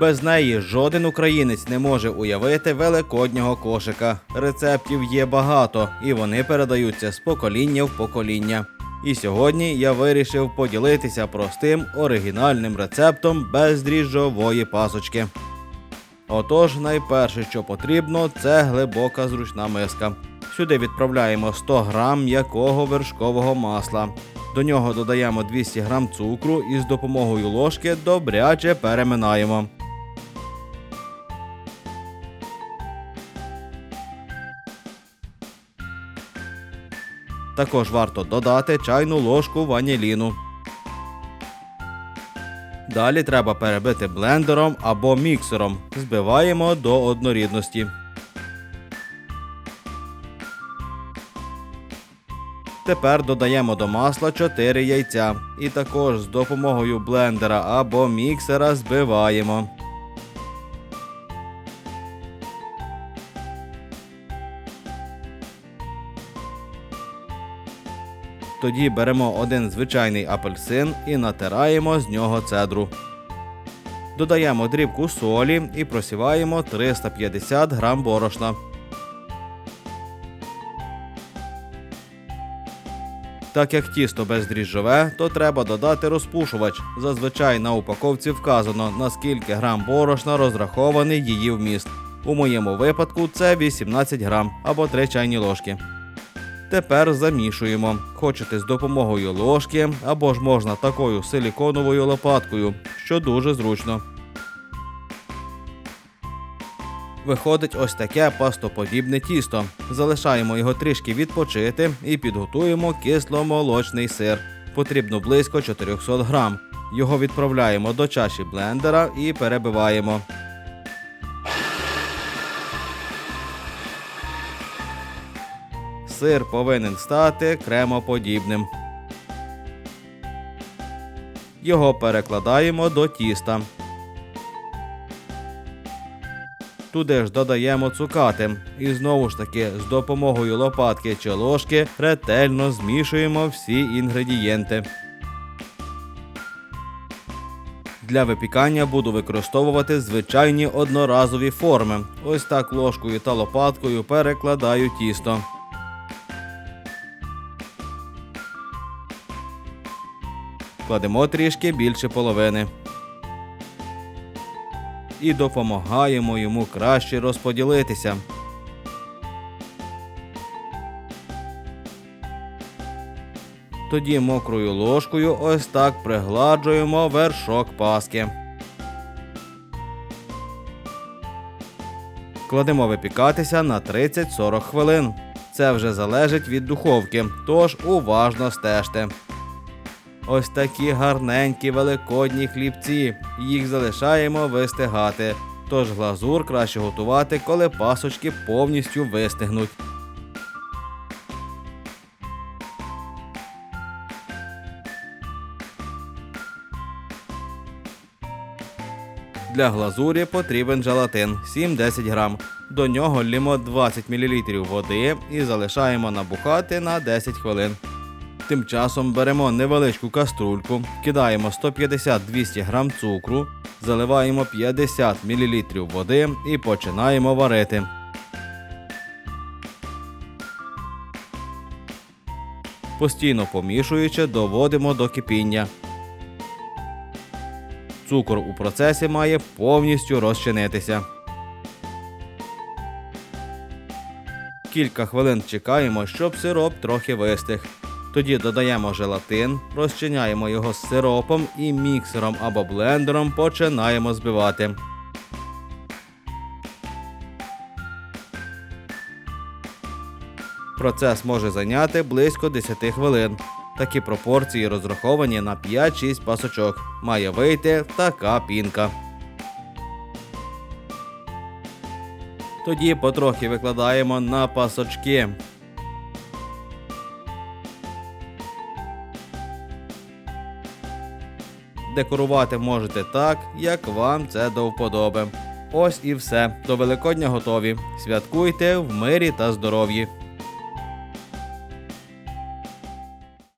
Без неї жоден українець не може уявити великоднього кошика. Рецептів є багато, і вони передаються з покоління в покоління. І сьогодні я вирішив поділитися простим оригінальним рецептом бездріжджової пасочки. Отож, найперше, що потрібно, це глибока зручна миска. Сюди відправляємо 100 грам м'якого вершкового масла. До нього додаємо 200 грам цукру і з допомогою ложки добряче переминаємо. Також варто додати чайну ложку ваніліну. Далі треба перебити блендером або міксером. Збиваємо до однорідності. Тепер додаємо до масла 4 яйця і також з допомогою блендера або міксера збиваємо. Тоді беремо один звичайний апельсин і натираємо з нього цедру. Додаємо дрібку солі і просіваємо 350 грам борошна. Так як тісто бездріжджове, то треба додати розпушувач. Зазвичай на упаковці вказано, наскільки грам борошна розрахований її вміст. У моєму випадку це 18 грам або 3 чайні ложки. Тепер замішуємо. Хочете з допомогою ложки або ж можна такою силіконовою лопаткою, що дуже зручно. Виходить ось таке пастоподібне тісто. Залишаємо його трішки відпочити і підготуємо кисломолочний сир. Потрібно близько 400 грам. Його відправляємо до чаші блендера і перебиваємо. Сир повинен стати кремоподібним. Його перекладаємо до тіста. Туди ж додаємо цукати і знову ж таки з допомогою лопатки чи ложки ретельно змішуємо всі інгредієнти. Для випікання буду використовувати звичайні одноразові форми. Ось так ложкою та лопаткою перекладаю тісто. Кладемо трішки більше половини. І допомагаємо йому краще розподілитися. Тоді мокрою ложкою ось так пригладжуємо вершок паски. Кладемо випікатися на 30-40 хвилин. Це вже залежить від духовки, тож уважно стежте. Ось такі гарненькі великодні хлібці. Їх залишаємо вистигати. Тож глазур краще готувати, коли пасочки повністю вистигнуть. Для глазурі потрібен желатин 7-10 грам. До нього лімо 20 мл води і залишаємо набухати на 10 хвилин. Тим часом беремо невеличку каструльку, кидаємо 150-200 грам цукру, заливаємо 50 мл води і починаємо варити. Постійно помішуючи, доводимо до кипіння. Цукор у процесі має повністю розчинитися. Кілька хвилин чекаємо, щоб сироп трохи вистиг. Тоді додаємо желатин, розчиняємо його з сиропом і міксером або блендером починаємо збивати. Процес може зайняти близько 10 хвилин. Такі пропорції розраховані на 5-6 пасочок. Має вийти така пінка. Тоді потрохи викладаємо на пасочки. Декорувати можете так, як вам це до вподоби. Ось і все. До Великодня готові. Святкуйте в мирі та здоров'ї.